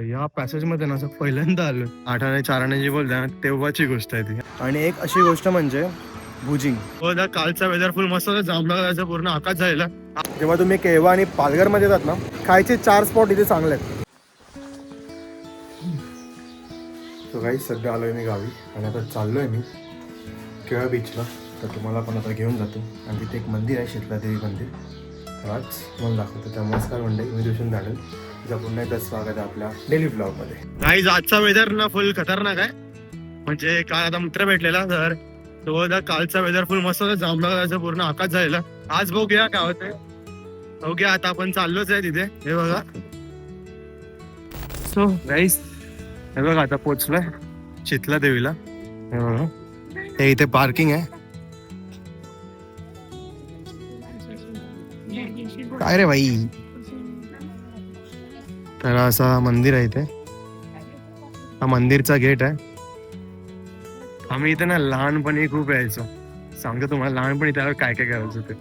या पॅसेजमध्ये ना असं पहिल्यांदा आलो आठाने चाराने जी बोलते ना तेव्हाची गोष्ट आहे ती. आणि एक अशी गोष्ट म्हणजे भुजिंग. हो ना कालचा वेदर फुल मस्त होता. जामनगरचा पूर्ण आकाश झालेला. जेव्हा तुम्ही केव्हा आणि पालघरमध्ये जात ना खायचे चार स्पॉट इथे चांगले आहेत. तो काही सध्या आलोय मी गावी. आणि आता चाललोय मी केळा बीचला तर तुम्हाला पण आता घेऊन जातो. आणि तिथे एक मंदिर आहे शीतला देवी मंदिर. आज तुम्हाला दाखवतो त्या नमस्कार मंडळी मी दुषून दाडल तुझा पुन्हा एकदा स्वागत आहे आपल्या डेली ब्लॉगमध्ये. नाही आजचा वेदर ना फुल खतरनाक आहे. म्हणजे काल आता मित्र भेटलेला तर तो कालचा वेदर फुल मस्त होता. जामनगरचा पूर्ण आकाश झालेला. आज बघूया काय होतंय. बघूया आता आपण चाललोच आहे तिथे. हे बघा. सो गाईस हे बघा आता पोचलोय. शीतला देवीला. हे बघा. हे इथे पार्किंग आहे. काय रे भाई? तर असा मंदिर आहे इथे. हा मंदिरचा गेट आहे. आम्ही इथे ना लहानपणी खूप यायचो. सांगतो तुम्हाला लहानपणी त्यावर काय काय करायचं ते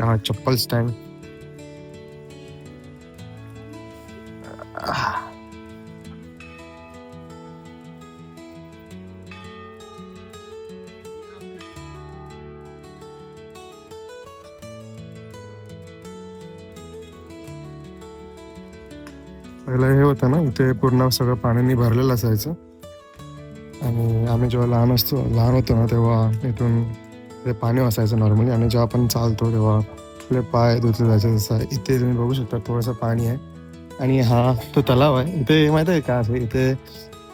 हा चप्पल स्टँड असताना ना इथे पूर्ण सगळं पाण्याने भरलेलं असायचं. आणि आम्ही जेव्हा लहान असतो लहान होतो ना तेव्हा इथून ते पाणी असायचं नॉर्मली आणि जेव्हा आपण चालतो तेव्हा आपले पाय धुतले जायचे जसं इथे तुम्ही बघू शकता थोडंसं पाणी आहे. आणि हा तो तलाव आहे. इथे माहीत आहे का असं? इथे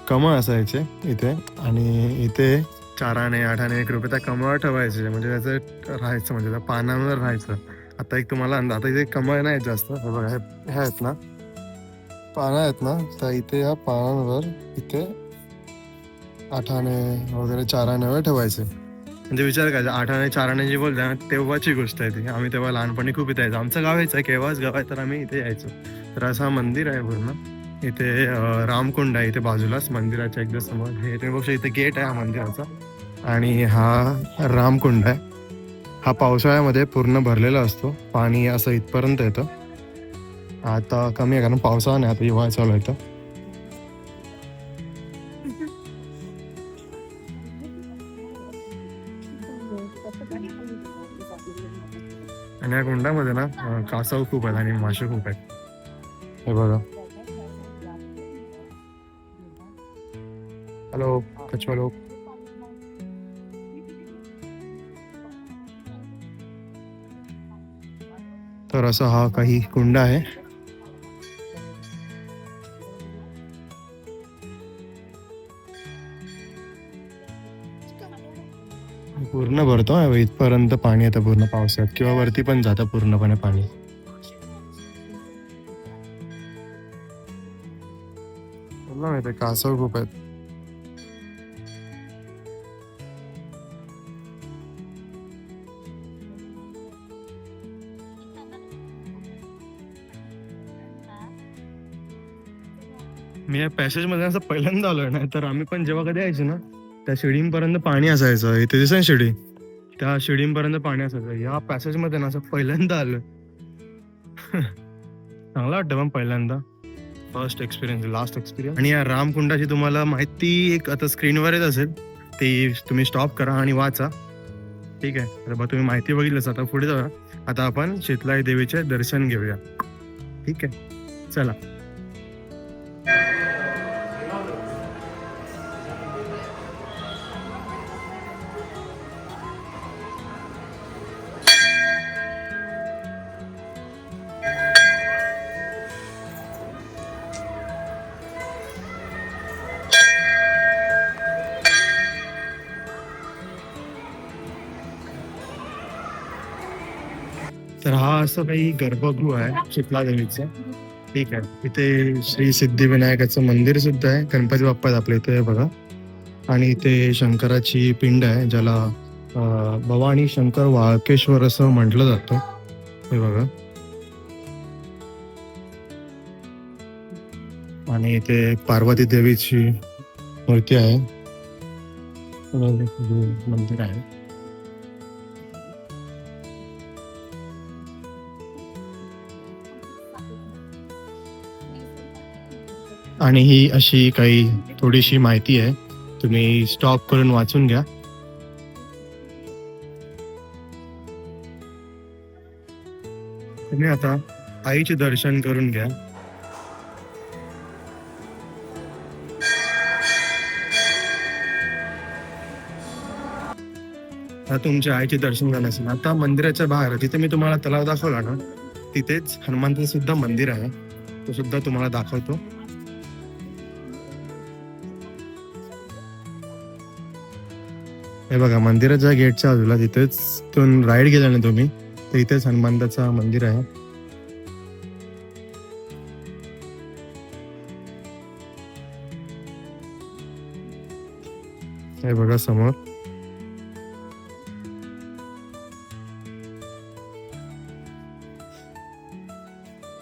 कमळ असायचे इथे. आणि इथे चाराने आठाने एक रुपये त्या कमळ ठेवायचे. म्हणजे त्याचं राहायचं म्हणजे त्या पानांवर राहायचं. आता एक तुम्हाला अंदाज आता इथे कमळ नाही जास्त. हे बघा हे आहेत ना. पानं आहेत ना तर इथे या पानांवर इथे आठाने वगैरे चाराने वगैरे ठेवायचे. म्हणजे विचार करायचा आठाने चाराने जी बोलते ना तेव्हाची गोष्ट आहे ती. आम्ही तेव्हा लहानपणी खूप इथे यायचो. आमचं गाव यायचं केव्हाच गाव आहे तर आम्ही इथे यायचो. तर असं हा मंदिर आहे पूर्ण. इथे रामकुंड आहे इथे बाजूलाच मंदिराच्या एकदा समोर. हे तुम्ही बघू इथे गेट आहे हा मंदिराचा. आणि हा रामकुंड आहे. हा पावसाळ्यामध्ये पूर्ण भरलेला असतो. पाणी असं इथपर्यंत येतं. आता कमी आहे कारण पावसाळा नाही आता हिवाळा चालू आहे तर आणि या कुंडामध्ये ना कासव खूप आहेत आणि मासे खूप आहेत. हे बघा. हॅलो कचवा लोक तर असा हा काही कुंड आहे. पूर्ण भरतो इथपर्यंत पाणी येतं पूर्ण पावसाळ्यात किंवा वरती पण जातं पूर्णपणे पाणी. माहिती कासव खूप आहेत. मी या पॅसेजमध्ये असं पहिल्यांदा आलोय ना तर आम्ही पण जेव्हा कधी यायचो ना त्या शिडींपर्यंत पाणी असायचं इथे दिसेल शिडी. त्या शिडींपर्यंत पाणी असायचं. या पॅसेजमध्ये ना असं पहिल्यांदा आलं. चांगला वाटतं पण पहिल्यांदा. फर्स्ट एक्सपिरियन्स लास्ट एक्सपिरियन्स आणि या रामकुंडाची तुम्हाला माहिती एक आता स्क्रीनवर येत असेल ती तुम्ही स्टॉप करा आणि वाचा. ठीक आहे? तर बघ तुम्ही माहिती बघितलंच आता पुढे जाऊया. आता आपण शीतलाई देवीचे दर्शन घेऊया. ठीक आहे? चला. तर हा असं काही गर्भगृह आहे शिपला देवीचं ठीक आहे. इथे श्री सिद्धिविनायकाचं मंदिर सुद्धा आहे. गणपती बाप्पा आपल्या इथे बघा. आणि इथे शंकराची पिंड आहे ज्याला भवानी शंकर वाळकेश्वर असं म्हटलं जातं. हे बघा. आणि इथे पार्वती देवीची मूर्ती आहे. मंदिर आहे. आणि ही अशी काही थोडीशी माहिती आहे. तुम्ही स्टॉप करून वाचून घ्या. तुम्ही आता आईचे दर्शन करून घ्या. आता तुमच्या आईचे दर्शन झालं असेल आता मंदिराच्या बाहेर जिथे मी तुम्हाला तलाव दाखवला ना तिथेच हनुमानचं सुद्धा मंदिर आहे. तो सुद्धा तुम्हाला दाखवतो. हे बघा मंदिराच्या गेटच्या बाजूला तिथेच तिथून राईड गेला ना तुम्ही तर इथेच हनुमंताचं मंदिर आहे. हे बघा समोर.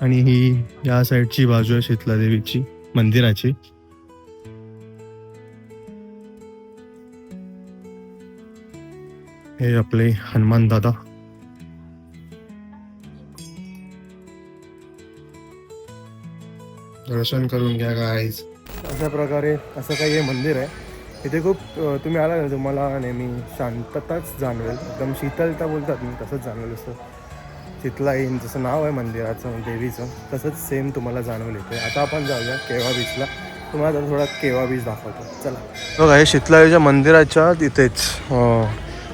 आणि ही या साईडची बाजू आहे शीतला देवीची मंदिराची. हे आपले हनुमान दादा. दर्शन करून घ्या गाईज अशा प्रकारे असं काही हे मंदिर आहे. इथे खूप तुम्ही आला ना तुम्हाला नेहमी शांतताच जाणवेल. एकदम शीतलता बोलतात ना तसंच जाणवेल. असं शीतला येईन जसं नाव आहे मंदिराचं देवीचं तसंच सेम तुम्हाला जाणवेल येते आता आपण जाऊया केवा बीचला तुम्हाला आता थोडा केवा बीच दाखवतो. चला. बघा हे शीतलाईच्या मंदिराच्या तिथेच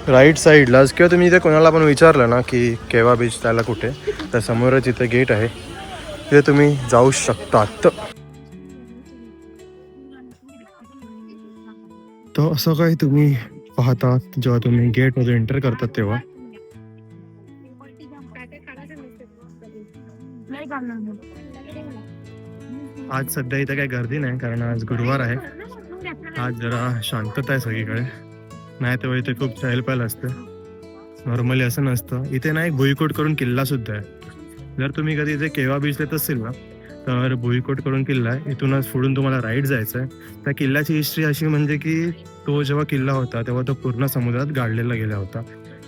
राईट साईडलाच किंवा तुम्ही इथे कोणाला पण विचारलं ना की केवा बीच त्याला कुठे तर समोरच इथे गेट आहे. तिथे तुम्ही जाऊ शकतात. तर असं काही तुम्ही पाहता जेव्हा तुम्ही गेटमध्ये एंटर करतात तेव्हा? आज सध्या इथे काही गर्दी नाही कारण आज गुरुवार आहे. आज जरा शांतता आहे सगळीकडे. नाही तेव्हा इथे खूप चहलपहल असते. नॉर्मली असं नसतं. इथे ना एक भुईकोट करून किल्ला सुद्धा आहे. जर तुम्ही कधी इथे केव्हा बीच येत असेल ना तर भुईकोट करून किल्ला आहे. इथूनच फोडून तुम्हाला राईड जायचं आहे. त्या किल्ल्याची हिस्ट्री अशी म्हणजे की तो जेव्हा किल्ला होता तेव्हा तो पूर्ण समुद्रात गाडलेला गेला होता.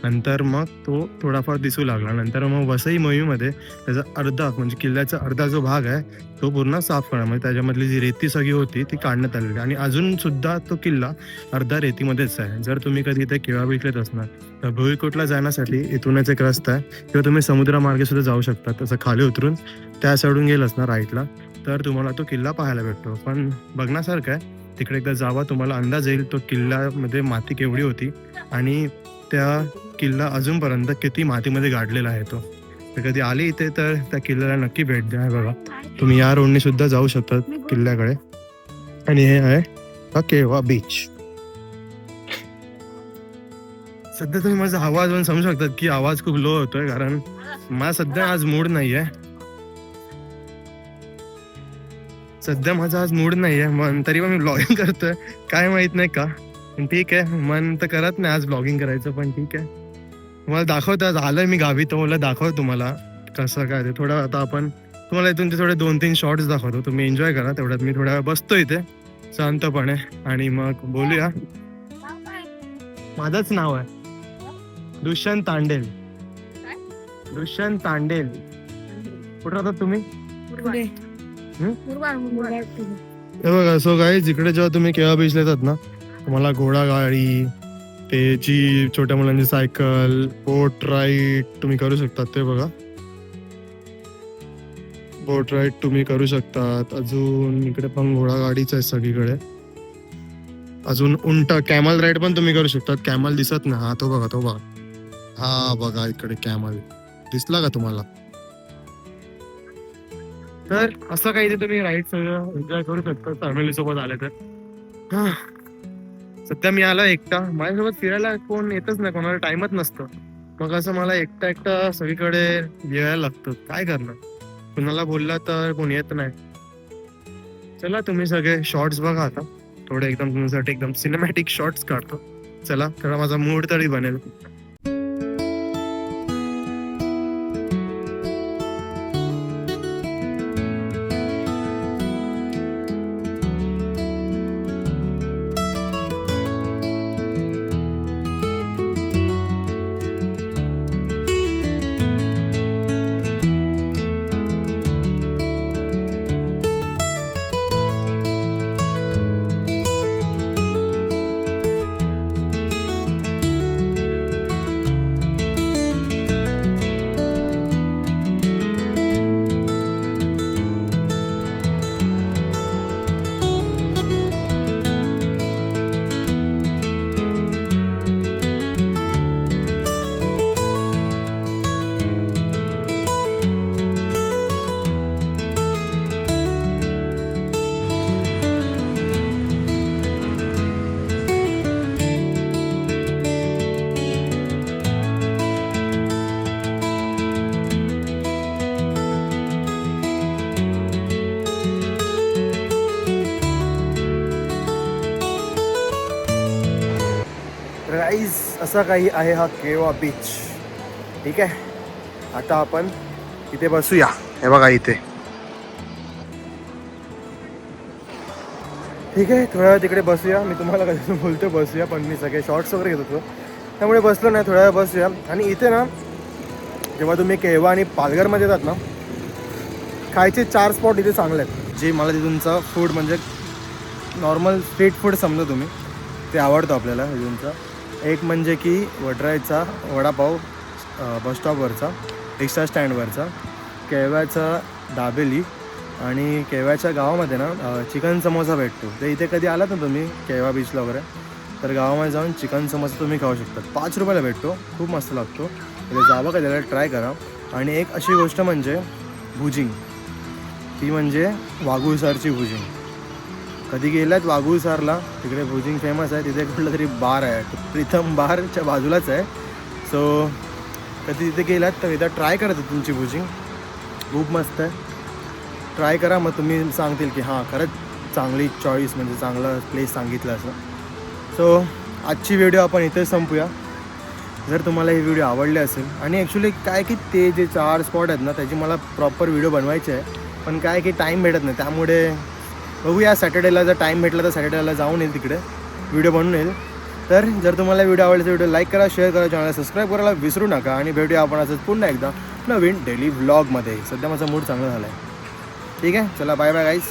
नंतर मग तो थोडाफार दिसू लागला. नंतर मग वसई मोहीमध्ये त्याचा अर्धा म्हणजे किल्ल्याचा अर्धा जो भाग आहे तो पूर्ण साफ करा. म्हणजे त्याच्यामधली जी रेती सगळी होती ती काढण्यात आलेली आणि अजून सुद्धा तो किल्ला अर्धा रेतीमध्येच आहे. जर तुम्ही कधी इथे किळा विकलेत असणार तर भुईकोटला जाण्यासाठी इथूनच एक रस्ता आहे. किंवा तुम्ही समुद्रामार्गे सुद्धा जाऊ शकता. तसं खाली उतरून त्या साईडून गेल असणार राईटला तर तुम्हाला तो किल्ला पाहायला भेटतो. पण बघण्यासारखं आहे तिकडे एकदा जावा तुम्हाला अंदाज येईल तो किल्ल्यामध्ये माती केवढी होती. आणि त्या किल्ला अजूनपर्यंत किती मातीमध्ये गाडलेला आहे तो. तर कधी आले इथे तर त्या किल्ल्याला नक्की भेट द्या बघा. तुम्ही या रोडने सुद्धा जाऊ शकता किल्ल्याकडे. आणि हे आहे केवा केव्हा बीच सध्या तुम्ही माझा आवाज पण समजू शकतात की आवाज खूप लो होतोय कारण मला सध्या आज मूड नाहीये. सध्या माझा आज मूड नाहीये मन तरी पण मी ब्लॉगिंग करतोय. काय माहीत नाही का? ठीक आहे. मन तर करत नाही आज ब्लॉगिंग करायचं पण ठीक आहे. तुम्हाला दाखवतो आज. आलोय मी गावी तर मला दाखव तुम्हाला कसं काय ते. थोडं आता आपण तुम्हाला इथून ते थोडे दोन तीन शॉर्ट्स दाखवतो. तुम्ही एन्जॉय करा. तेवढ्यात मी थोड्या वेळ बसतो इथे शांतपणे. आणि मग बोलूया. माझंच नाव आहे. दुष्यंत तांडेल. दुष्यंत तांडेल. कुठं राहतात तुम्ही? हे? बघा सो काही जिकडे जेव्हा तुम्ही केव्हा बीचला येतात ना तुम्हाला घोडागाडी ते जी छोट्या मुलांची सायकल बोट राईड तुम्ही करू शकतात ते बघा. बोट राईड तुम्ही करू शकतात. अजून इकडे पण घोडागाडीच आहे सगळीकडे. अजून उंट कॅमल राईड पण तुम्ही करू शकतात. कॅमल दिसत ना हा तो बघा तो बघा. हा बघा इकडे कॅमल दिसला का तुम्हाला? तर असं काही ते तुम्ही राईड सगळं एन्जॉय करू शकता. फॅमिली सोबत आले तर. सध्या मी आला एकटा. माझ्यासोबत फिरायला कोण येतच नाही कोणाला टाइमच नसतं. मग असं मला एकटा एकटा सगळीकडे यायला लागतं. काय करणार? कुणाला बोलला तर कोण येत नाही. चला तुम्ही सगळे शॉर्ट्स बघा आता. थोडे एकदम तुमच्यासाठी एकदम सिनेमॅटिक शॉर्ट्स काढतो. चला थोडा माझा मूड तरी बनेल. असा काही आहे हा केवा बीच ठीक आहे? आता आपण इथे बसूया. हे बघा इथे. ठीक आहे? थोड्या वेळ तिकडे बसूया. मी तुम्हाला कधी बोलतो बसूया पण मी सगळे शॉर्ट्स वगैरे घेत होतो. त्यामुळे बसलो नाही थोड्या वेळ बसूया. आणि इथे ना जेव्हा तुम्ही केवा आणि पालघरमध्ये येतात ना खायचे चार स्पॉट इथे चांगले आहेत. जे मला तिथूनचं फूड म्हणजे नॉर्मल स्ट्रीट फूड समजा तुम्ही ते आवडतं आपल्याला तिथूनचं एक म्हणजे की वड्रायचा वडापाव बस स्टॉपवरचा रिक्षा स्टँडवरचा केव्याचा दाबेली आणि केव्याच्या गावामध्ये ना चिकन समोसा भेटतो. ते इथे कधी आलात ना तुम्ही केव्हा बीचला वगैरे तर गावामध्ये जाऊन चिकन समोसा तुम्ही खाऊ शकता पाच रुपयाला भेटतो खूप मस्त लागतो. तर जावं का त्याला ट्राय करा. आणि एक अशी गोष्ट म्हणजे भुजिंग. ती म्हणजे वाघुळसारची भुजिंग. कधी गेलात वाघुळसारला तिकडे भुजिंग फेमस आहे. तिथे कुठलं तरी बार आहे. प्रीतम बारच्या बाजूलाच आहे. सो कधी तिथे गेलात तर एकदा ट्राय करा तुमची भुजिंग. खूप मस्त आहे. ट्राय करा मग तुम्ही सांगतील की हां खरंच चांगली चॉईस म्हणजे चांगला प्लेस सांगितलं असं. सो आजची व्हिडिओ आपण इथेच संपूया. जर तुम्हाला हे व्हिडिओ आवडले असेल. आणि ॲक्च्युली काय की ते जे चार स्पॉट आहेत ना त्याची मला प्रॉपर व्हिडिओ बनवायचे आहे. पण काय की टाईम भेटत नाही. त्यामुळे बघूया सॅटर्डेला जर टाईम भेटला तर सॅटर्डेला जाऊन येईल तिकडे. व्हिडिओ बनून येईल. तर जर तुम्हाला व्हिडिओ आवडला तर व्हिडिओ लाईक करा शेअर करा चॅनलला सबस्क्राईब करायला विसरू नका. आणि भेटूया आपण असंच पुन्हा एकदा नवीन डेली व्लॉगमध्ये सध्या माझा मूड चांगला झाला आहे ठीक आहे? चला बाय बाय गाईस